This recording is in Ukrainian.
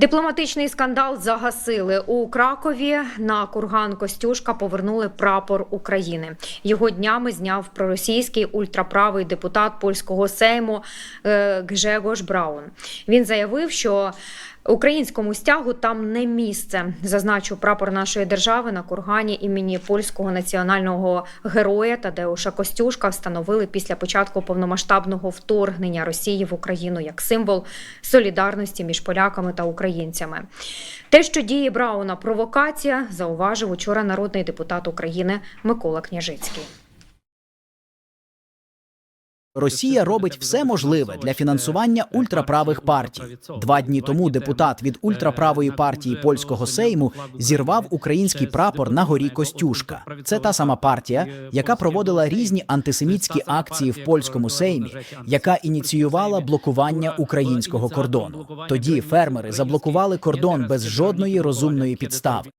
Дипломатичний скандал загасили у Кракові. На курган Костюшка повернули прапор України. Його днями зняв проросійський ультраправий депутат польського сейму е, Гжегош Браун. Він заявив, що українському стягу там не місце. Зазначив прапор нашої держави на кургані імені польського національного героя Тадеуша Костюшка встановили після початку повномасштабного вторгнення Росії в Україну як символ солідарності між поляками та українцями. Те, що діє Брауна провокація, зауважив учора народний депутат України Микола Княжицький. Росія робить все можливе для фінансування ультраправих партій. Два дні тому депутат від ультраправої партії польського сейму зірвав український прапор на горі Костюшка. Це та сама партія, яка проводила різні антисемітські акції в польському сеймі, яка ініціювала блокування українського кордону. Тоді фермери заблокували кордон без жодної розумної підстави.